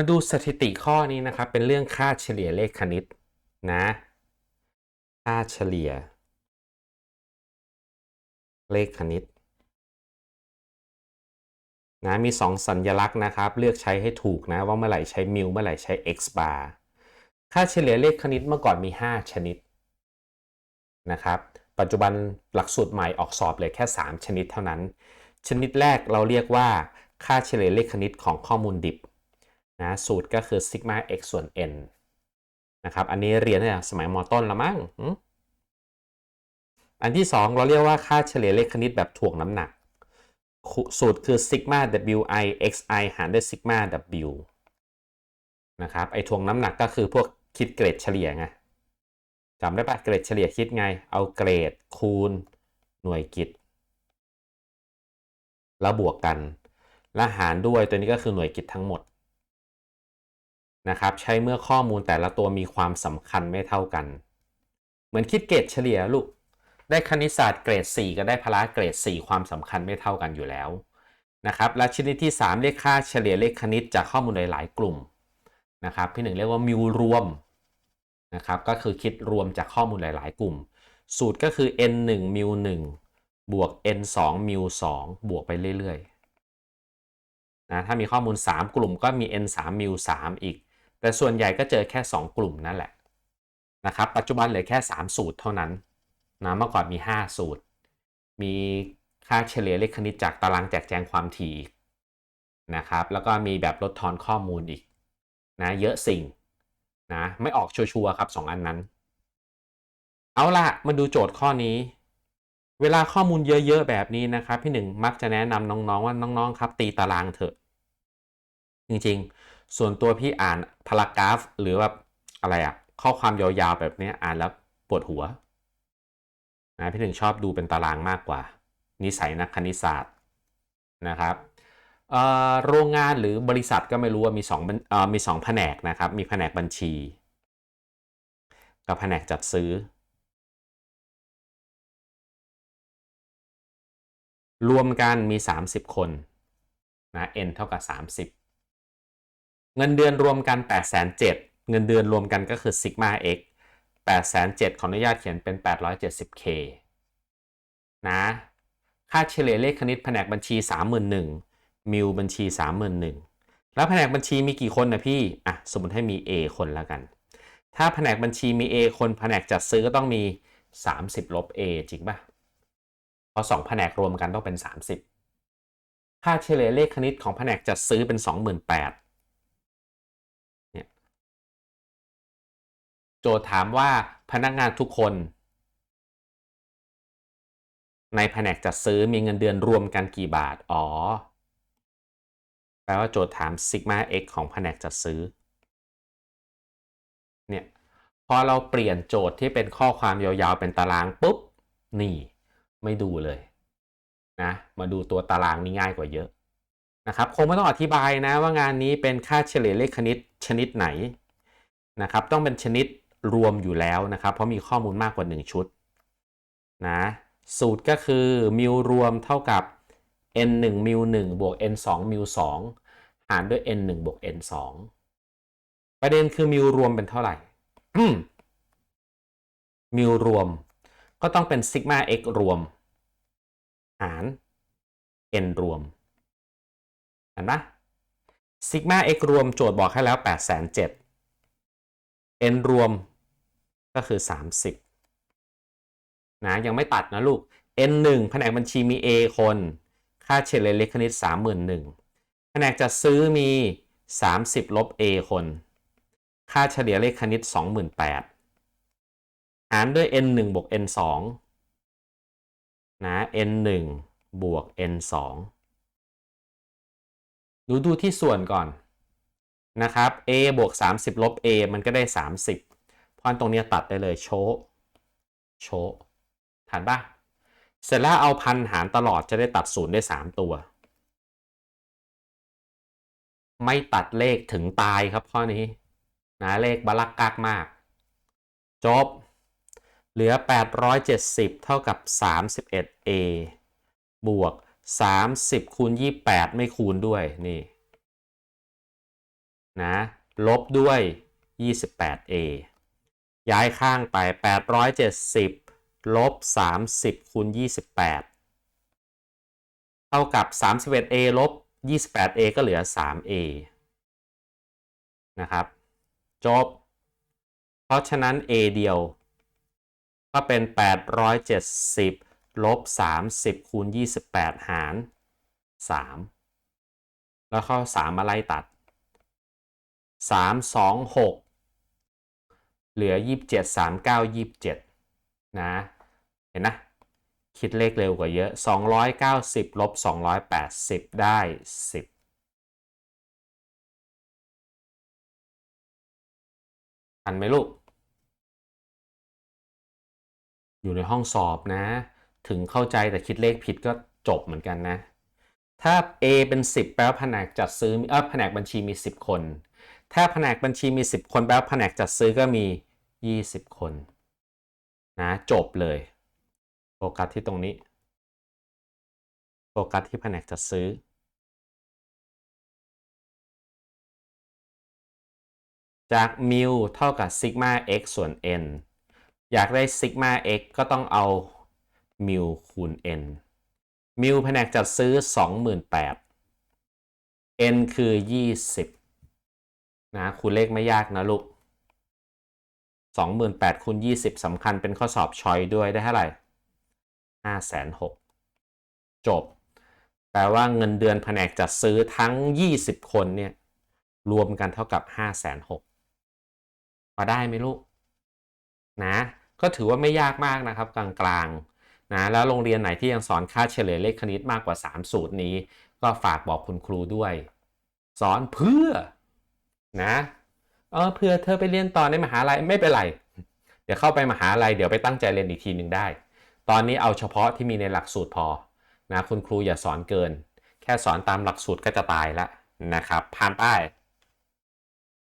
มาดูสถิติข้อนี้นะครับ เป็นเรื่องค่าเฉลี่ยเลขคณิตนะ ค่าเฉลี่ย เลขคณิตนะมี 2 สัญลักษณ์นะครับ เลือกใช้ให้ถูกนะ ว่าเมื่อไหร่ใช้มิลเมื่อไหร่ใช้ x bar ค่าเฉลี่ยเลขคณิตเมื่อก่อนมี 5 ชนิดนะครับ ปัจจุบันหลักสูตรใหม่ออกสอบเลยแค่ 3 ชนิดเท่านั้น ชนิดแรกเราเรียกว่า ค่าเฉลี่ยเลขคณิตของข้อมูลดิบ นะสูตรก็คือซิกมา x ส่วน n นะครับ อันนี้เรียนตั้งแต่สมัยมต้นละมั้งอันที่ 2 เราเรียกว่าค่าเฉลี่ยเลขคณิตแบบถ่วงน้ำหนัก สูตรคือซิกมา wi xi หารด้วยซิกมา w นะครับ ไอ้ถ่วงน้ำหนักก็คือพวกคิดเกรดเฉลี่ยไงจำได้ปะเกรดเฉลี่ยคิดไง เอาเกรดคูณหน่วยกิตแล้วบวกกัน แล้วหารด้วยตัวนี้ก็คือหน่วยกิตทั้งหมด นะครับใช้เมื่อข้อมูลแต่ละตัวมีความสำคัญไม่เท่ากัน เหมือนคิดเกรดเฉลี่ยลูก ได้คณิตศาสตร์เกรด 4 ก็ได้พละเกรด 4 ความสำคัญไม่เท่ากันอยู่แล้วนะครับและชนิดที่ 3 เรียกค่าเฉลี่ยเลขคณิตจากข้อมูลหลาย ๆ กลุ่มนะครับที่1เรียกว่ามิวรวมนะครับก็คือคิดรวมจากข้อมูลหลาย ๆ กลุ่ม สูตรก็คือ n 1มิว1บวก n 2มิว2บวกไปเรื่อยๆนะถ้ามีข้อมูล 3 กลุ่มก็มี n 3มิว3อีก แต่ส่วนใหญ่ก็เจอแค่ 2 กลุ่มนั่นแหละนะครับปัจจุบันเหลือแค่ 3 สูตรเท่านั้นนะเมื่อก่อนมี 5 สูตร มีค่าเฉลี่ยเลขคณิตจากตารางแจกแจงความถี่นะครับแล้วก็มีแบบลดทอนข้อมูลอีกนะเยอะสิ่งนะไม่ออกชัวร์ครับ 2 อันนั้น เอาละมาดูโจทย์ข้อนี้ เวลาข้อมูลเยอะๆแบบนี้นะครับ พี่หนึ่งมักจะแนะนำน้องๆว่าน้องๆ ครับ ตีตารางเถอะ จริงๆ ส่วนตัวพี่อ่านพารากราฟ หรือว่าอะไรอะข้อความยาวๆแบบนี้อ่านแล้วปวดหัวนะพี่หนึ่งชอบดูเป็นตารางมากกว่า นิสัยนักคณิตศาสตร์นะครับโรงงานหรือบริษัทก็ไม่รู้ว่ามี2มี2แผนกนะครับ มีแผนกบัญชี กับแผนกจัดซื้อ รวมกันมี 30 คนนะ n เท่ากับ 30 เงินเดือนรวมกัน 8 7 0 0 0เงินเดือนรวมกันก็คือ sigma x 8 7 0 0ขออนุญาตเขียนเป็น 870k นะ ค่าเฉลี่ยเลขคณิตแผนกบัญชี 31,000มิลบัญชี 31,000แล้วแผนกบัญชีมีกี่คนนะพี่ อะ สมมติให้มี A คนแล้วกัน ถ้าแผนกบัญชีมี A คนแผนกจัดซื้อก็ต้องมี 30 ลบ A จริงป่ะเพราะ2แผนกรวมกันต้องเป็น 30 ค่าเฉลี่ยเลขคณิตของแผนกจัดซื้อเป็น 28,000 ทย์ถามว่าพนักงานทุกคน ในแผนกจัดซื้อมีเงินเดือนรวมกันกี่บาท อ๋อ แปลว่าโจทย์ถามซิกมา x ของแผนกจัดซื้อ เนี่ย พอเราเปลี่ยนโจทย์ที่เป็นข้อความยาวๆ เป็นตารางปุ๊บ นี่ ไม่ดูเลยนะ มาดูตัวตารางนี่ง่ายกว่าเยอะนะครับคงไม่ต้องอธิบายนะว่างานนี้เป็นค่าเฉลี่ยเลขคณิตชนิดไหนนะครับต้องเป็นชนิด รวมอยู่แล้วนะครับ เพราะมีข้อมูลมากกว่า 1 ชุดนะสูตรก็คือมิวรวมเท่ากับ n 1มิว1บวก n 2มิว2หารด้วย n 1บวก n 2ประเด็นคือมิวรวมเป็นเท่าไหร่มิวรวมก็ต้องเป็นซิกมา x รวม หาร n รวมเห็นปะซิกมา x รวมโจทย์บอกให้แล้ว 8 7 0 0 n รวมก็คือ 30 นะ ยังไม่ตัดนะลูก n 1แผนกบัญชีมี a คน ค่าเฉลี่ยเลขคณิต 31,000แผนกจัดซื้อมี 30 ลบ a คน ค่าเฉลี่ยเลขคณิต 28,000หารด้วย n 1บวก n 2นะ n 1บวก n 2ดูดูที่ส่วนก่อน นะครับ a บวก 30 ลบ a มันก็ได้ 30 เพราะตรงนี้ตัดได้เลยโชโชฐานปะเสร็จแล้วเอาพันหารตลอดจะได้ตัดศูนย์ได้ 3 ตัว ไม่ตัดเลขถึงตายครับข้อนี้นะเลขบลักกากมาก จบ เหลือ 870 เท่ากับ 31a บวก 30คูณ28 ไม่คูณด้วยนี่ นะลบด้วย 28a ย้ายข้างไป 870 ลบ 30 คูณ 28 เท่ากับ 31a ลบ 28a ก็เหลือ 3a นะครับ จบ เพราะฉะนั้น a เดียว ก็เป็น 870 ลบ 30 คูณ 28 หาร 3 แล้วเข้า 3 มาไล่ตัด 3 2 6เหลือ27 3 9 27นะเห็นนะ คิดเลขเร็วกว่าเยอะ290ลบ280ได้10ทันไหมลูก อยู่ในห้องสอบนะ ถึงเข้าใจแต่คิดเลขผิดก็จบเหมือนกันนะ ถ้า A เป็น 10 แปลว่าแผนกจัดซื้อเออแผนกบัญชีมี 10 คน ถ้าแผนกบัญชีมี 10 คนแปลว่าแผนกจัดซื้อก็มี 20 คนนะจบเลยโฟกัสที่ตรงนี้โฟกัสที่แผนกจัดซื้อ จากมิวเท่ากับซิกมา x ส่วน n อยากได้ซิกมา x ก็ต้องเอามิวคูณ n มิวแผนกจัดซื้อ 28,000 n คือ 20 นะคูณเลขไม่ยากนะลูก28,000คูณ20สำคัญเป็นข้อสอบชอยด้วยได้เท่าไหร่506จบ แปลว่าเงินเดือนแผนกจัดซื้อทั้ง 20 คนเนี่ยรวมกันเท่ากับ 506พอได้ไหมลูกนะก็ถือว่าไม่ยากมากนะครับกลางๆนะแล้วโรงเรียนไหนที่ยังสอนค่าเฉลี่ยเลขคณิตมากกว่า 3 สูตรนี้ ก็ฝากบอกคุณครูด้วย สอนเพื่อ นะเออเพื่อเธอไปเรียนต่อในมหาลัยไม่เป็นไร เดี๋ยวเข้าไปมหาลัยเดี๋ยวไปตั้งใจเรียนอีกทีหนึ่งได้ ตอนนี้เอาเฉพาะที่มีในหลักสูตรพอนะคุณครูอย่าสอนเกิน แค่สอนตามหลักสูตรก็จะตายละนะครับผ่านไป